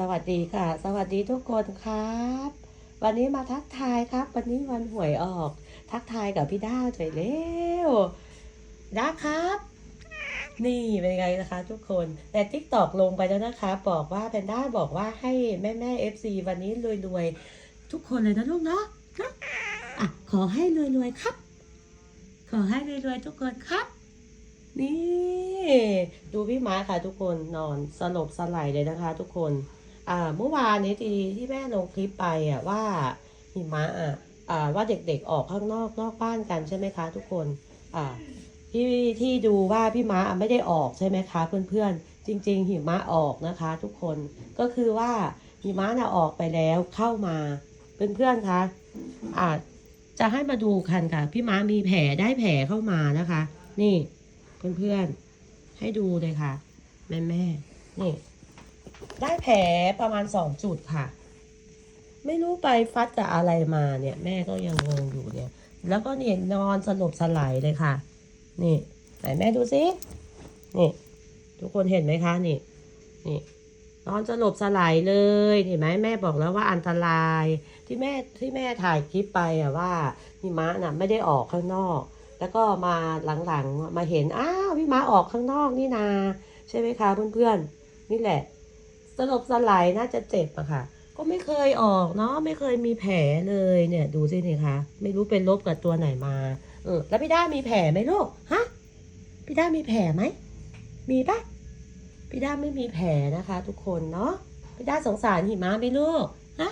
สวัสดีค่ะ สวัสดีทุกคนครับ วันนี้มาทักทายครับ วันนี้วันหวยออก ทักทายกับพี่ด้าหน่อยเร็วด้าครับ นี่เป็นไงนะคะทุกคนแต่ทิกตอกลงไปแล้วนะคะ บอกว่าแพนด้าบอกว่าให้แม่แม่เอฟซีวันนี้รวยๆทุกคนเลยนะลูกเนาะนะอะขอให้รวยๆครับ ขอให้รวยๆทุกคนครับ นี่ ดูพี่ม้าค่ะทุกคนนอนสลบสลายเลยนะคะ ทุกคน อ่า เมื่อวานนี้ที่ที่แม่ลงคลิปไปอะว่าหิมะอะอ่าว่าเด็กๆออกข้างนอกนอกบ้านกันใช่ไหมคะ ทุกคน อ่าที่ที่ดูว่าพี่ม้าอะไม่ได้ออกใช่ไหมคะเพื่อนๆ จริง ๆ หิมะออกนะคะ ทุกคนก็คือว่าหิมะน่ะออกไปแล้วเข้ามาเพื่อนๆคะอ่าจะให้มาดูกันค่ะ พี่ม้ามีแผลได้แผลเข้ามานะคะ นี่ เพื่อนๆ ให้ดูเลยค่ะ แม่แม่นี่ ได้แผลประมาณสองจุดค่ะ ไม่รู้ไปฟัดกับอะไรมาเนี่ย แม่ก็ยังงงอยู่เนี่ย แล้วก็เนี่ยนอนสลบสลายเลยค่ะ นี่ไหนแม่ดูสินี่ ทุกคนเห็นไหมคะนี่นี่นอนสลบสลายเลยเห็นไหมแม่บอกแล้วว่าอันตรายที่แม่ที่แม่ถ่ายคลิปไปอะว่าหิมะน่ะไม่ได้ออกข้างนอก แล้วก็มาหลังๆมาเห็นอ้าวพี่ม้าออกข้างนอกนี่นา ใช่ไหมคะเพื่อนๆนี่แหละสลบสลายน่าจะเจ็บอะค่ะ ก็ไม่เคยออกเนาะไม่เคยมีแผลเลยเนี่ย ดูสินี่คะไม่รู้เป็นลบกับตัวไหนมาเออแล้วพี่ด้ามีแผลไหมลูกฮะพี่ด้ามีแผลไหมมีปะพี่ด้าไม่มีแผลนะคะ ทุกคนเนาะพี่ด้าสงสารหิมะไหมลูกฮะ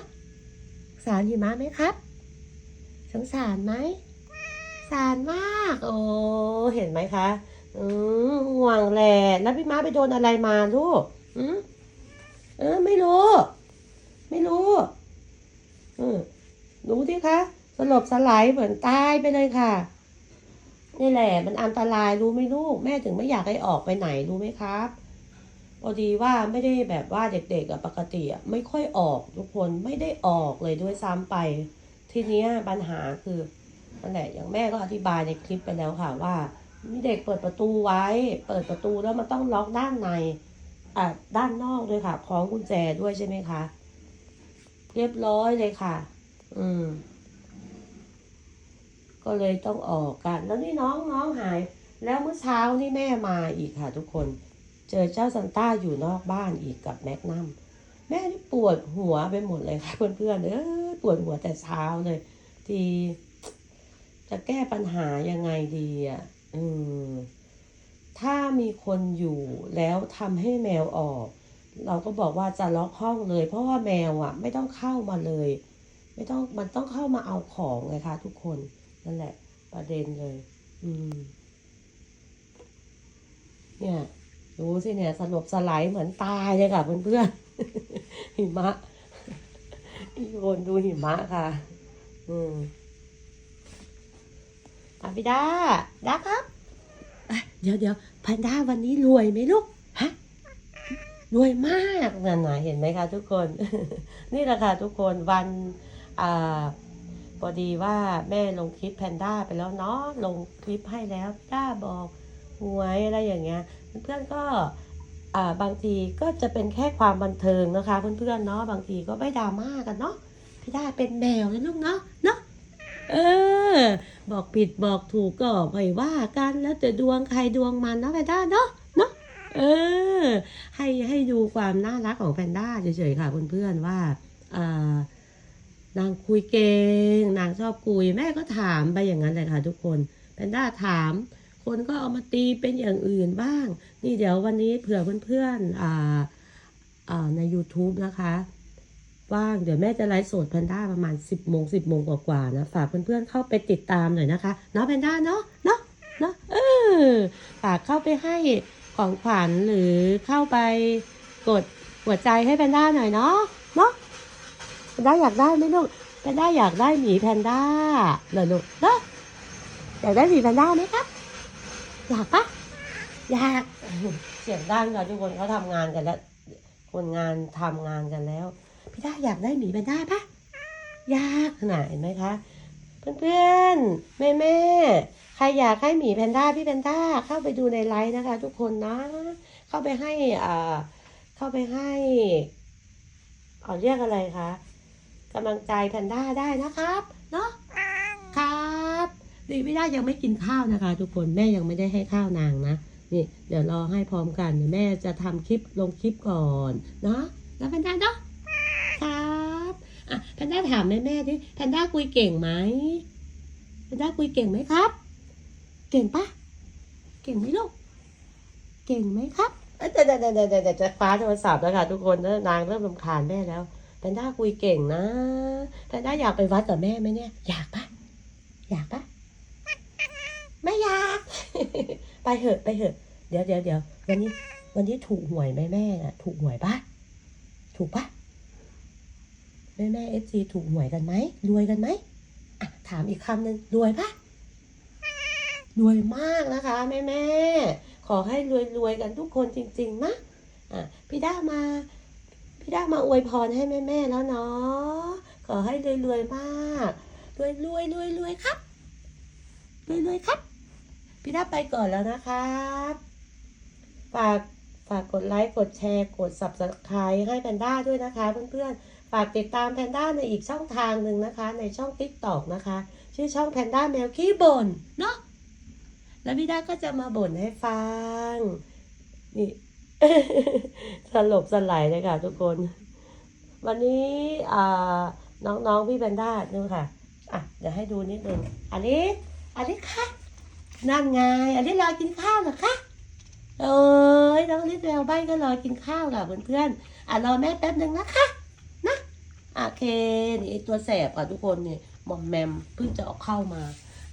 สงสารหิมะไหมครับ สงสารไหมารมาก โอ้เห็นไหมคะอืมห่วงแหละแล้วพี่ม้าไปโดนอะไรมาลูกอืมเออไม่รู้ ไม่รู้อืมรู้ดิคะสลบสลายเหมือนตายไปเลยค่ะนี่แหละ มันอันตรายรู้ไหมลูก แม่ถึงไม่อยากให้ออกไปไหนรู้ไหมครับพอดีว่าไม่ได้แบบว่าเด็กๆอะปกติอะไม่ค่อยออกทุกคนไม่ได้ออกเลยด้วยซ้ำไป ทีเนี้ยปัญหาคือ นั่นแหละอย่างแม่ก็อธิบายในคลิปไปแล้วค่ะว่า มีเด็กเปิดประตูไว้ เปิดประตูแล้วมันต้องล็อกด้านในอะด้านนอกด้วยค่ะคล้องกุญแจด้วยใช่ไหมคะเรียบร้อยเลยค่ะ อืม ก็เลยต้องออกกัน แล้วนี่น้องน้องหาย แล้วเมื่อเช้านี่แม่มาอีกค่ะ ทุกคน เจอเจ้าซันต้าอยู่นอกบ้านอีกกับแมกนัมแม่นี่ปวดหัวไปหมดเลยค่ะเพื่อนๆเออปวดหัวแต่เช้าเลย ที จะแก้ปัญหายังไงดีอะอืมถ้ามีคนอยู่แล้วทำให้แมวออก เราก็บอกว่าจะล็อกห้องเลย เพราะว่าแมวอะ ไม่ต้องเข้ามาเลย ไม่ต้องมันต้องเข้ามาเอาของไงคะทุกคนนั่นแหละ ประเด็นเลย อืม เนี่ยดูสิเนี่ยสลบสลายเหมือนตายเลยค่ะเพื่อนๆหิมะพี่โอนดูหิมะค่ะ อืม อะพี่ดาดาครับ เดี๋ยวเดี๋ยวพันด้าวันนี้รวยไหมลูก ฮะ รวยมากนั่นนะเห็นไหมคะทุกคน นี่แหละค่ะทุกคนวันอ่าพอดีว่าแม่ลงคลิปแพนด้าไปแล้วเนาะลงคลิปให้แล้วพี่ด้าบอกหวยอะไรอย่างเงี้ย เพื่อนก็อ่าบางทีก็จะเป็นแค่ความบันเทิงนะคะ เพื่อนๆเนาะบางทีก็ไม่ดราม่ากันเนาะพี่ด้าเป็นแมวนะลูกเนาะเนาะ เออ บอกผิดบอกถูกก็ไม่ว่ากันแล้วแต่ดวงใครดวงมันเนาะแพนด้าเนาะเนาะเออ ให้ให้ดูความน่ารักของแพนด้าเฉยๆค่ะเพื่อนๆว่าอ่านางคุยเก่งนางชอบคุยแม่ก็ถามไปอย่างนั้นเลยค่ะ ทุกคนแพนด้าถาม คนก็เอามาตีเป็นอย่างอื่นบ้าง นี่เดี๋ยววันนี้เผื่อเพื่อนๆอ่าใน YouTube นะคะ ว่างเดี๋ยวแม่จะไลฟ์สดแพนด้าประมาณ 10โมง10โมงกว่าๆนะ ฝากเพื่อนๆเข้าไปติดตามหน่อยนะคะเนาะแพนด้าเนาะเนาะเนาะเออฝากเข้าไปให้ของขวัญหรือเข้าไปกดหัวใจให้แพนด้าหน่อยเนาะเนาะแพนด้าอยากได้ไหมลูกแพนด้าอยากได้หมีแพนด้าเหรอลูกเนาะอยากได้หมีแพนด้าไหมครับอยากปะอยากเสียงดังค่ะทุกคนเขาทำงานกันแล้วคนงานทำงานกันแล้ว พี่ด้าอยากได้หมีแพนด้าปะยากขนาดเห็นไหมคะ เพื่อนๆแม่แม่ๆใครอยากให้หมีแพนด้าพี่แพนด้าเข้าไปดูในไลฟ์นะคะ ทุกคนนะ เข้าไปให้อ่าเข้าไปให้เอาเรียกอะไรคะกำลังใจแพนด้าได้นะครับเนาะครับดีไม่ได้ยังไม่กินข้าวนะคะ ทุกคนแม่ยังไม่ได้ให้ข้าวนางนะนี่เดี๋ยวรอให้พร้อมกันแม่จะทำคลิปลงคลิปก่อนเนาะแล้วแพนด้าเนาะ อะแพนด้าถามแม่แม่ดิแพนด้าคุยเก่งไหมแพนด้าคุยเก่งไหมครับ เก่งปะเก่งไหมลูกเก่งไหมครับเอ้ยเดี๋ยวเดี๋ยวเดี๋ยวเดี๋ยวเดี๋ยวจะคว้าโทรศัพท์แล้วค่ะทุกคนนะนางเริ่มรำคาญแม่แล้วแพนด้าคุยเก่งนะแพนด้าอยากไปวัดกับแม่ไหมเนี่ย อยากปะอยากปะไม่อยาก ไปเถอะไปเถอะ เดี๋ยวเดี๋ยวเดี๋ยววันนี้ วันนี้ถูกหวยไหมแม่น่ะ ถูกหวยปะถูกปะ แม่แม่เอฟซีถูกหวยกันไหมรวยกันไหมอะถามอีกคำหนึ่งรวยปะรวยมากนะคะแม่แม่ขอให้รวยรวยกันทุกคนจริงๆนะอะพี่ด้ามา พี่ด้ามาอวยพรให้แม่แม่แล้วเนาะขอให้รวยรวยมากรวยรวยรวยรวยครับรวยรวยครับ พี่ด้าไปก่อนแล้วนะครับฝากฝากกดไลค์กดแชร์กด subscribe ให้แพนด้าด้วยนะคะเพื่อนๆ ฝากติดตามแพนด้าในอีกช่องทางหนึ่งนะคะ ในช่อง TikTok นะคะ ชื่อช่องแพนด้าแมวขี้บ่นเนาะแล้วพี่ด้าก็จะมาบ่นให้ฟัง นี่ สลบสลายเลยค่ะทุกคน วันนี้น้องๆพี่แพนด้าดูค่ะ อะ เดี๋ยวให้ดูนิดนึงอลิสอลิสคะนั่นไงอลิสรอกินข้าวเหรอคะเอ้ยน้องลิศแววใบก็รอกินข้าวกับเพื่อนๆอะรอแม่แป๊บหนึ่งนะคะ โอเคนี่ไอตัวแสบอะทุกคนเนี่ยมอมแมมเพิ่งจะออกเข้ามา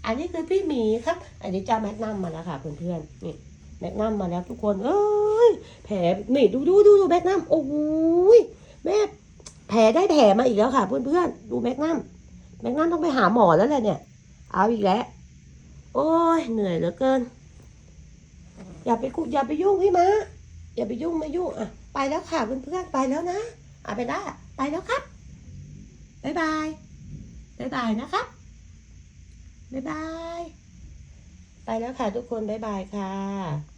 อันนี้คือพี่หมีครับ อันนี้เจ้าแมกนัมมาแล้วค่ะเพื่อนๆนี่แมกนัมมาแล้วทุกคนเอ้ยแผลนี่ดูดูดูดูแมกนัมโอ้ยแม่แผลได้แผลมาอีกแล้วค่ะ เพื่อนๆดูแมกนัมแมกนัมต้องไปหาหมอแล้วแหละเนี่ย เอาอีกแล้วโอ้ยเหนื่อยเหลือเกิน อย่าไปคุอย่าไปยุ่งพี่มาอย่าไปยุ่งไม่ยุ่งอะไปแล้วค่ะเพื่อนๆไปแล้วนะอะไปได้ไปแล้วครับ บ๊ายบาย บ๊ายบายนะครับบ๊ายบาย ไปแล้วค่ะทุกคนบ๊ายบายค่ะ